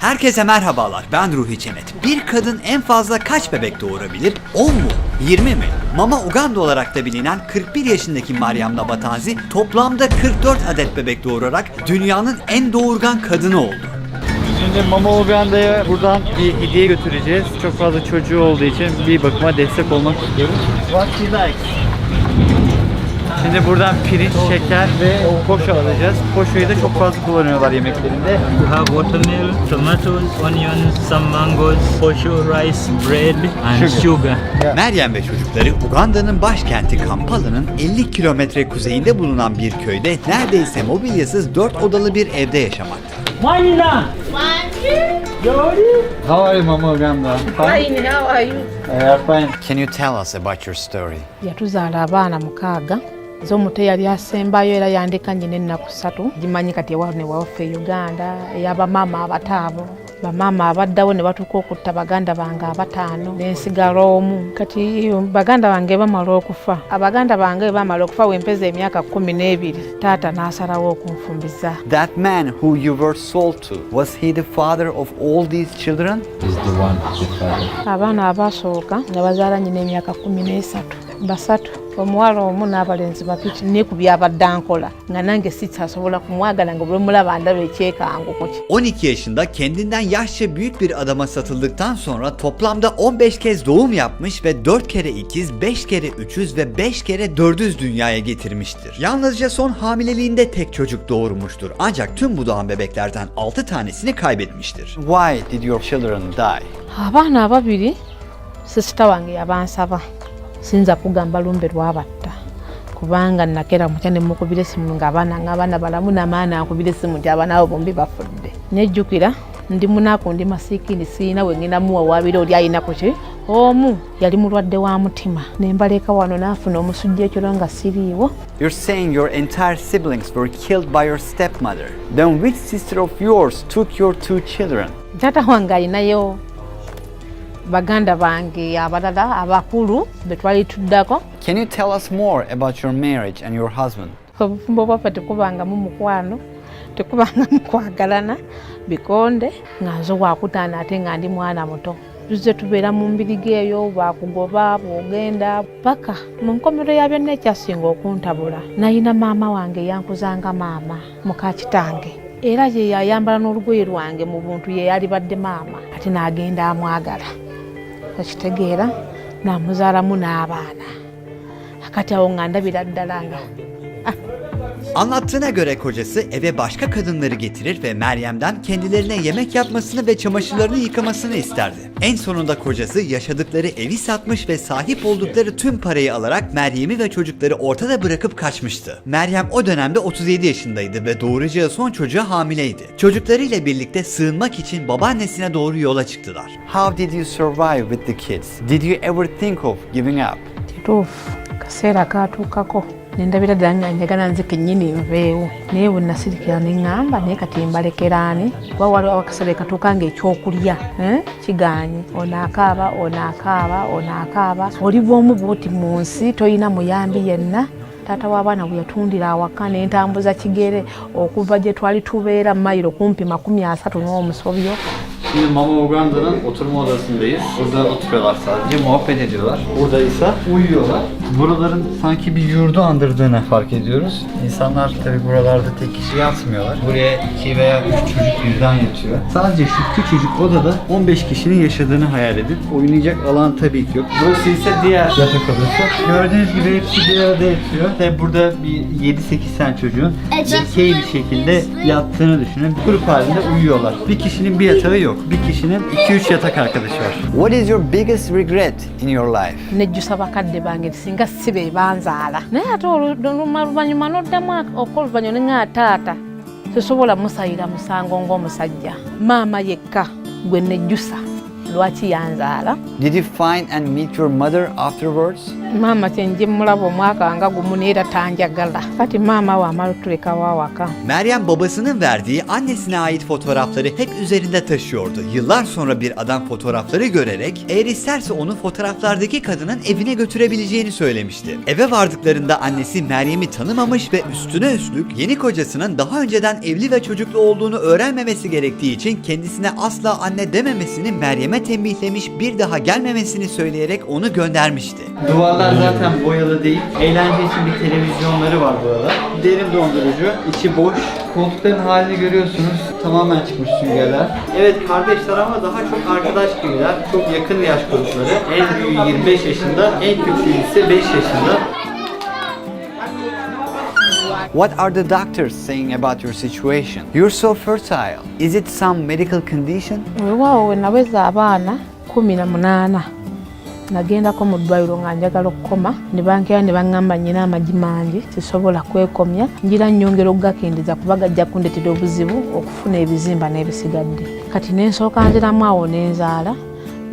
Herkese merhabalar ben Ruhi Çenet. Bir kadın en fazla kaç bebek doğurabilir? 10 mu? 20 mi? Mama Uganda olarak da bilinen 41 yaşındaki Meryem Nabatazi toplamda 44 adet bebek doğurarak dünyanın en doğurgan kadını oldu. Şimdi Mama Uganda'ya buradan bir hediye götüreceğiz. Çok fazla çocuğu olduğu için bir bakıma destek olmak istiyoruz. What she likes. Şimdi buradan pirinç, şeker ve poşu alacağız. Poşoyu da çok fazla kullanıyorlar yemeklerinde. You have watermelon, tomatoes, onions, some mangoes, posho rice, bread, and Sugar. sugar. Meryem ve çocukları Uganda'nın başkenti Kampala'nın 50 kilometre kuzeyinde bulunan bir köyde neredeyse mobilyasız 4 odalı bir evde yaşamakta. How are you Mama Uganda? Fine, how are you? I are fine. Can you tell us about your story? yatuzaala abaana mukaaga nze omuto eyali asembayo era yandeka nyina ennaku ssatu. Gimanyi kati ewaalo ne e uganda ey'abamaama abataabo. Bamaama abaddawo ne batuuka okutta baganda bange abataano nensigala omu. Kati baganda bange bamala okufa abaganda bange bamala okufa wempeza emyaka kumi n'ebiri taata n'asalawo okunfumbiza. That man who you were sold to, was he the father of all these children? abaana abasooka nga bazaala nyina emyaka kumi n'esatu basatu omuwala omu n'abalenzi ku byabadde ankola nga nange sitasobola kumwagala nga bwe mulaba ndaba ekyekango ki 12 yaşında kendinden yaşça büyük bir adama satıldıktan sonra toplamda 15 kez doğum yapmış ve 4 kere ikiz, 5 kere üçüz ve 5 kere dördüz dünyaya getirmiştir. Yalnızca son hamileliğinde tek çocuk doğurmuştur. Ancak tüm bu doğan bebeklerden 6 tanesini kaybetmiştir. Why did your children die? abaana ababiri sisita wange yabansaba sinza kugamba lumbe lwabatta. Kubanga nakera mutya ne mukubira essimu ngaabaana ng'abaana balamu namaana ankubira essimu nti abaana abo bombi bafudde. Nejjukira ndi munaku ndi masiikini siina we ngenda muwawaabira oli ayinaku ki? Omu yali mulwadde wa mutima. Ne mbaleka wano n'afuna omusujja ekiro nga siriiwo. You're saying your entire siblings were killed by your stepmother. Then which sister of yours took your two children? taata wange alinayo baganda bange abalala abakulu be twali tuddako. Can you tell us more about your marriage and your husband? obufumbo bwaffe tekubangamu mukwano tekubangamu kwagalana bikonde nga nze wakutaana ate nga ndi mwana muto. Tuzze tubeera mu mbiriga eyo bwakugoba bwogenda paka. Mu nkomero ya byonna ekyasinga okuntabula nayina maama wange yankuzanga maama muka kitange. Era ye yayambala n'olugoye lwange mu buntu ye yalibadde maama ate n'agenda amwagala okitegeera namuzaalamu n'abaana. Akati awo nga ndabira ddala nga Anlattığına göre kocası eve başka kadınları getirir ve Meryem'den kendilerine yemek yapmasını ve çamaşırlarını yıkamasını isterdi. En sonunda kocası yaşadıkları evi satmış ve sahip oldukları tüm parayı alarak Meryem'i ve çocukları ortada bırakıp kaçmıştı. Meryem o dönemde 37 yaşındaydı ve doğuracağı son çocuğa hamileydi. Çocuklarıyla birlikte sığınmak için babaannesine doğru yola çıktılar. How did you survive with the kids? Did you ever think of giving up? kituufu kaseera katuukako nendabira ddala nga njagala nze kennyini nveewo naye bwe nasirikira ne ŋŋamba naye kati mbalekeraani kuba waliwo akaseera katuuka nga ekyokulya eh, kiganye onaakaaba onaakaaba onaakaaba oli bwomu bwoti mu nsi toyina muyambi yenna taata w'abaana bwe yatundira awaka nentambuza kigere okuva gye twali tubeera mayiro kumpi makumi asatu n'omusobyo Şimdi Mama Uganda'nın oturma odasındayız. Burada oturuyorlar sadece, muhabbet ediyorlar. Burada ise uyuyorlar. Buraların sanki bir yurdu andırdığını fark ediyoruz. İnsanlar tabi buralarda tek kişi yatmıyorlar. Buraya iki veya üç çocuk birden yatıyor. Sadece şu küçücük odada 15 kişinin yaşadığını hayal edin. Oynayacak alan tabii ki yok. Burası ise diğer yatak odası. Gördüğünüz gibi hepsi bir arada yatıyor. Ve burada bir 7-8 tane çocuğun dikey bir şekilde yattığını düşünün. Grup halinde uyuyorlar. Bir kişinin bir yatağı yok. Bir kişinin 2-3 yatak arkadaşı var. What is your biggest regret in your life? Singa si be banzaala. Naye ate oluma luvannyuma n'oddamu okola oluvannyuma ne ŋŋaa taata tosobola musayira musango ng'omusajja. Maama yekka gwe nejjusa lwaki yanzaala Did you find and meet your mother afterwards? maama kyenje mulaba omwaka nga gumu naye era tanjagala kati maama wamala otulekawo awaka Meryem babasının verdiği annesine ait fotoğrafları hep üzerinde taşıyordu. Yıllar sonra bir adam fotoğrafları görerek eğer isterse onu fotoğraflardaki kadının evine götürebileceğini söylemişti. Eve vardıklarında annesi Meryem'i tanımamış ve üstüne üstlük yeni kocasının daha önceden evli ve çocuklu olduğunu öğrenmemesi gerektiği için kendisine asla anne dememesini Meryem'e tembihlemiş bir daha gelmemesini söyleyerek onu göndermişti. Duvarlar zaten boyalı değil. Eğlence için bir televizyonları var burada. Derin dondurucu, içi boş. Koltukların halini görüyorsunuz. Tamamen çıkmış süngerler. Evet kardeşler ama daha çok arkadaş gibiler. Çok yakın yaş grupları. En büyüğü 25 yaşında, en küçüğü ise 5 yaşında. What are the doctors saying about your situation? You're so fertile. Is it some medical condition? weewaawo we naweza abaana kumi na munaana nagendako mu ddwaliro nga njagala okukoma ne bankera ne baŋŋamba nnyina amagi mangi sisobola kwekomya ngira nnyongera okugakendeeza kuba gajja kundetera obuzibu okufuna ebizimba n'ebisigadde kati nensooka nziramu awo n'enzaala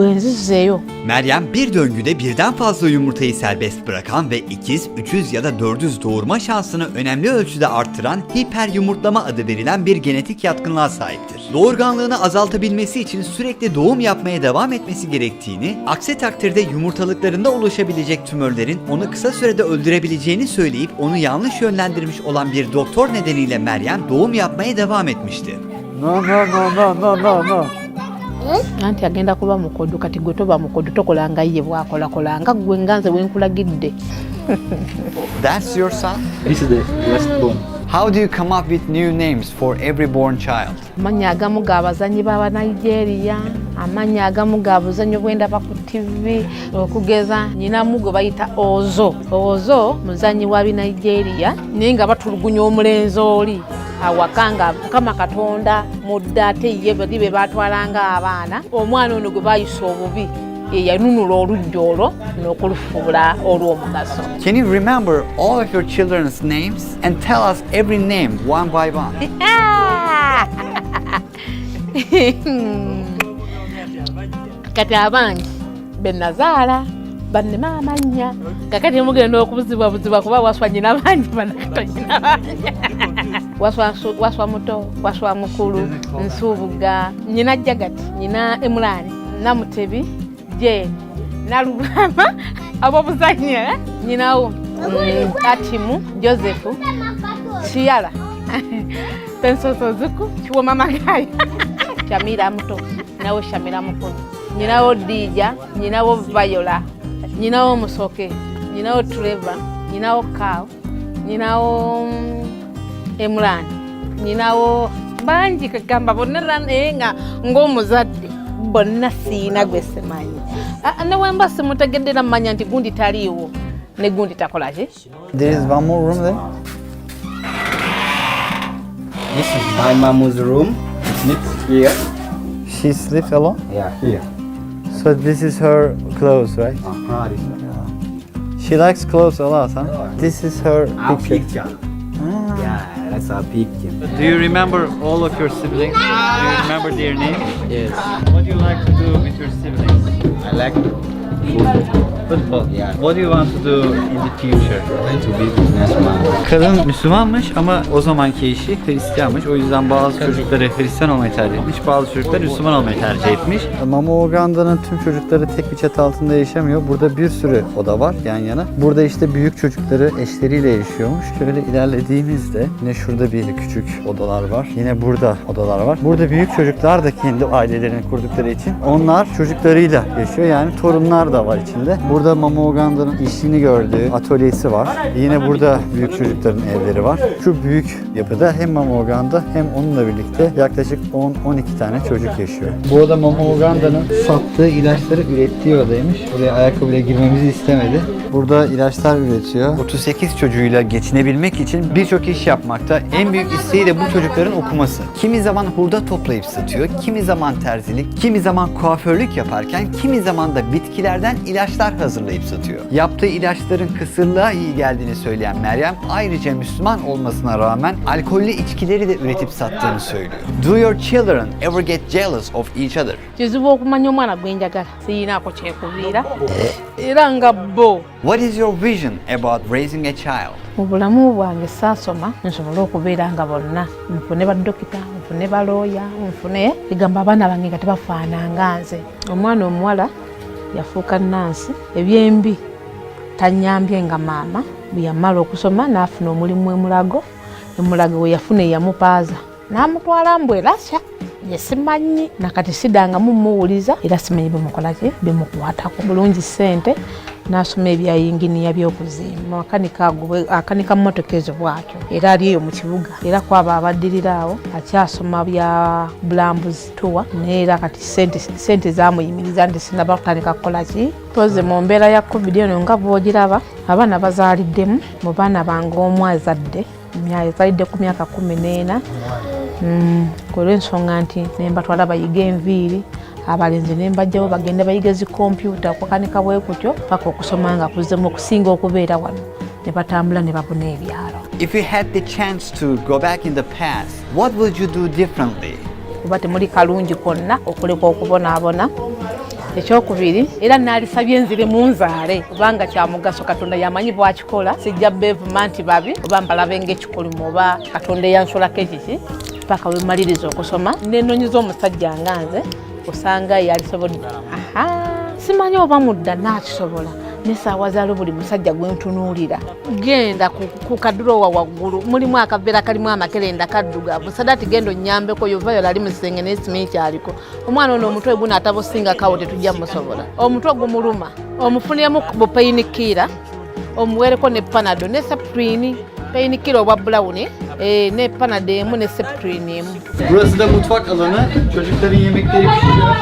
nzizeeyo Meryem bir döngüde birden fazla yumurtayı serbest bırakan ve ikiz, üçüz ya da dördüz doğurma şansını önemli ölçüde arttıran hiper yumurtlama adı verilen bir genetik yatkınlığa sahiptir. Doğurganlığını azaltabilmesi için sürekli doğum yapmaya devam etmesi gerektiğini, aksi takdirde yumurtalıklarında oluşabilecek tümörlerin onu kısa sürede öldürebileceğini söyleyip onu yanlış yönlendirmiş olan bir doktor nedeniyle Meryem doğum yapmaya devam etmişti. No no no no no no no. Anti agenda kuba mukodo kati gwe toba mukodo tokolanga ye bwakolakolanga gwe nga nze wenkulagidde That's your son? This is the last bone. How do you come up with new names for every born child? amannya agamu ga bazanyi b'abanigeria amannya agamu ga buzanyi bwendaba ku tv okugeza nyinamu gwe bayita ozo ozo muzanyi wa binigeria naye nga batulugunya omulenzi oli awaka nga mukama katonda mudde ate ye bali be batwalanga abaana omwana ono gwe bayisa obubi yanunula olujja olwo n'okulufuula olw'omugaso. Can you remember all of your children's names and tell us every name one by one? kati abangi benazaala bannema amannya kakati mugenda okubuzibwabuzibwa kuba waswa nyina bangi banakato nyina bangi waswa muto waswa mukulu nsuubuga nyina jagati nyina emulani namutebi jeni nalulama abobuzanya nyinawo mm, atimu josefu kiyala pensosozuku kiwoma magayo shamira muto nyinawo shamira mukulu nyinawo dija nyinawo vayola nyinawo musoke nyinawo treva nyinawo kaw nyinawo mm, emulani nyinawo bangi kagamba bonna era naye nga ng'omuzadde bonna siina gwe simanyi newemba simutegeddera mumanya nti gundi taliiwo ne gundi takolaki There is one more room there. This is my mom's room. She sleeps here. She sleeps alone. Yeah, here. So this is her clothes, right? Uh-huh, She likes clothes a lot, huh? Yeah. This is her our picture. picture. Our. Do you remember all of your siblings? Do you remember their names? Yes. What do you like to do with your siblings? I like football. Football. Yeah. What do you want to do in the future? I like to be businessman. Kadın Müslümanmış ama o zamanki eşi Hristiyanmış. O yüzden bazı çocukları Hristiyan olmayı tercih etmiş. Bazı çocuklar Müslüman olmayı tercih etmiş. Mama Uganda'nın tüm çocukları tek bir çatı altında yaşamıyor. Burada bir sürü oda var yan yana. Burada işte büyük çocukları eşleriyle yaşıyormuş. Şöyle ilerlediğimizde yine şurada bir küçük odalar var. Yine burada odalar var. Burada büyük çocuklar da kendi ailelerini kurdukları için onlar çocuklarıyla yaşıyor. Yani torunlar da var içinde. Burada Mama Uganda'nın işini gördüğü atölyesi var. Yine burada büyük çocukların evleri var. Şu büyük yapıda hem Mama Uganda hem onunla birlikte yaklaşık 10-12 tane çocuk yaşıyor. Bu oda Mama Uganda'nın sattığı ilaçları ürettiği odaymış. Buraya ayakkabıyla girmemizi istemedi. Burada ilaçlar üretiyor. 38 çocuğuyla geçinebilmek için birçok iş yapmakta. En büyük isteği de bu çocukların okuması. Kimi zaman hurda toplayıp satıyor, kimi zaman terzilik, kimi zaman kuaförlük yaparken, kimi zaman da bitkiler bitkilerden ilaçlar hazırlayıp satıyor. Yaptığı ilaçların kısırlığa iyi geldiğini söyleyen Meryem ayrıca Müslüman olmasına rağmen alkollü içkileri de üretip sattığını söylüyor. Do your children ever get jealous of each other? What is your vision about raising a child? mu bulamu bwange saasoma nsobole okubeera nga bonna nfune badokita nfune balooya nfune egamba abaana bange nga tebafaananga nze omwana omuwala yafuuka nansi ebyembi tanyambye nga maama bwe yamala okusoma n'afuna omulimu emulago emulago we yafuna eyamupaaza n'amutwala mbwerasya yesimanyi nakati sidangamu mumuwuliza era simanyi bemukolaki bemukwatako bulungi sente n'asoma ebyayinginiya by'okuzimba. Makanika ago bwe- akanika motoka ezo bwatyo. Era ali eyo mu era kwaba abaddirira awo akyasoma bya bulambuzi tuwa naye era kati sente, zamuyimiriza nti sinaba kutandika kukolaki toze mu mbeera ya covid eno nga bwogiraba abaana bazaaliddemu mu baana bange omu azadde azalidde ku myaka kumi n'ena olw'ensonga nti nembatwala bayiga enviiri abalenzi nembajjawo bagende bayiga zi kompyuta okukanika bwe kutyo paka okusoma nga kuzzemu okusinga okubeera wano. Ne batambula ne babuna ebyalo. If you had the chance to go back in the past, what would you do differently? kuba temuli kalungi konna okuleka okubonaabona. Ekyokubiri era naalisabye nzire mu nzaale kubanga kya mugaso katonda yamanyi bwakikola sijja beevuma nti babi oba mbalabe ngaekikolimu oba katonda eyansolako ekiki paka wemaliriza okusoma. Nenonyiza omusajja nga nze osanga yalisobodde simanyi oba mudda nakisobola. Nesaawa zaalo buli musajja gwentunuulira genda ku, kadurowa waggulu. Mulimu akaveera kalimu amakerenda kaddugavu. Sadati genda onyambeko yovayo lali musenge nesimi kyaliko omwana ono omutwe guno atabusinga tetujja musobola. Omutwe gumuluma. Omufuniremu bupainikira omuwereko ne panado ne septrini painikira obwa bulawuni eh, ne panado emu ne septrini emu Burası da mutfak alanı. Çocukların yemekleri pişiyor.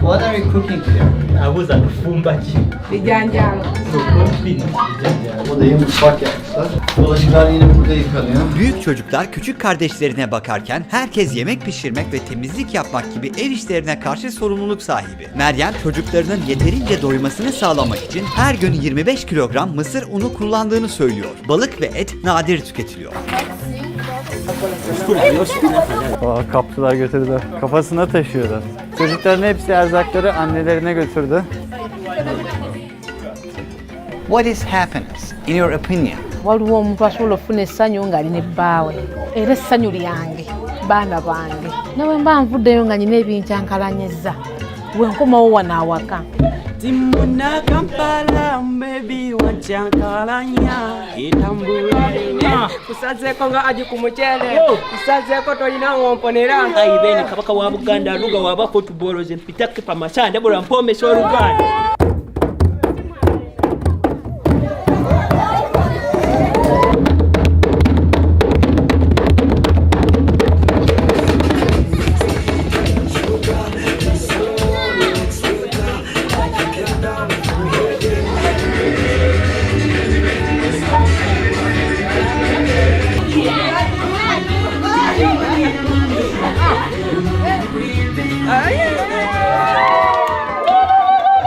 What are you cooking here? abuza kufumba ki bijanjalo Kumpi, bijanjalo. Odayı mutfak yapmışlar. Bulaşıklar yine burada yıkanıyor. Büyük çocuklar küçük kardeşlerine bakarken herkes yemek pişirmek ve temizlik yapmak gibi ev işlerine karşı sorumluluk sahibi. Meryem çocuklarının yeterince doymasını sağlamak için her gün 25 kilogram mısır unu kullandığını söylüyor. Balık ve et nadir tüketiliyor. Aa, kaptılar götürdü. Kafasına taşıyordu. Çocukların hepsi erzakları annelerine götürdü. What is happiness in your opinion? waliwo omuntu asobola okufuna essanyu ng'alina ebbaawe era essanyu lyange baana bange nawe mba nvuddeyo nga nyina ebincankalanyizza bwenkomawo wano awaka Timuna Kampala mbebi wacankalanya itambula kusazeko nga aji kumuchele. Kusazeko tolina womponera ibeni kabaka wa buganda aluga waba football ze mpitake pamasanda bora mpomesa oluganda Ay!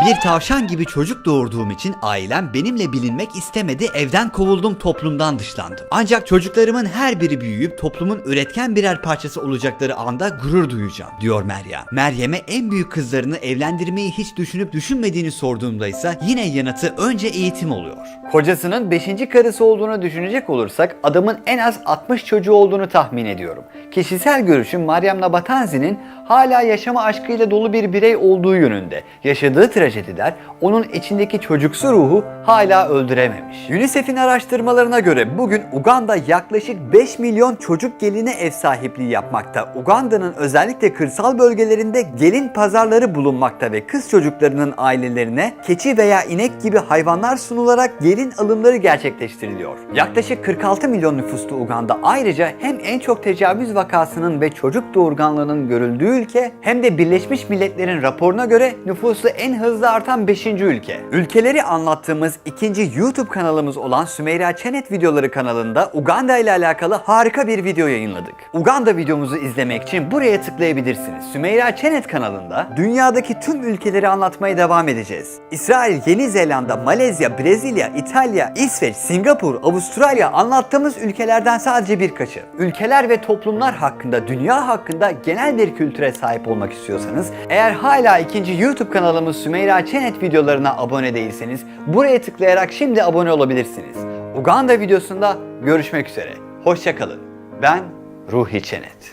Bir tavşan gibi çocuk doğurduğum için ailem benimle bilinmek istemedi, evden kovuldum, toplumdan dışlandım. Ancak çocuklarımın her biri büyüyüp toplumun üretken birer parçası olacakları anda gurur duyacağım, diyor Meryem. Meryem'e en büyük kızlarını evlendirmeyi hiç düşünüp düşünmediğini sorduğumda ise yine yanıtı önce eğitim oluyor. Kocasının 5. karısı olduğunu düşünecek olursak adamın en az 60 çocuğu olduğunu tahmin ediyorum. Kişisel görüşüm Meryem Nabatanzi'nin hala yaşama aşkıyla dolu bir birey olduğu yönünde. Yaşadığı trajediler onun içindeki çocuksu ruhu hala öldürememiş. UNICEF'in araştırmalarına göre bugün Uganda yaklaşık 5 milyon çocuk geline ev sahipliği yapmakta. Uganda'nın özellikle kırsal bölgelerinde gelin pazarları bulunmakta ve kız çocuklarının ailelerine keçi veya inek gibi hayvanlar sunularak gelin alımları gerçekleştiriliyor. Yaklaşık 46 milyon nüfuslu Uganda ayrıca hem en çok tecavüz vakasının ve çocuk doğurganlığının görüldüğü ülke hem de Birleşmiş Milletler'in raporuna göre nüfusu en hızlı hızla artan 5. ülke. Ülkeleri anlattığımız ikinci YouTube kanalımız olan Sümeyra Çenet videoları kanalında Uganda ile alakalı harika bir video yayınladık. Uganda videomuzu izlemek için buraya tıklayabilirsiniz. Sümeyra Çenet kanalında dünyadaki tüm ülkeleri anlatmaya devam edeceğiz. İsrail, Yeni Zelanda, Malezya, Brezilya, İtalya, İsveç, Singapur, Avustralya anlattığımız ülkelerden sadece birkaçı. Ülkeler ve toplumlar hakkında, dünya hakkında genel bir kültüre sahip olmak istiyorsanız, eğer hala ikinci YouTube kanalımız Sümeyra Çenet videolarına abone değilseniz, buraya tıklayarak şimdi abone olabilirsiniz. Uganda videosunda görüşmek üzere. Hoşçakalın. Ben Ruhi Çenet.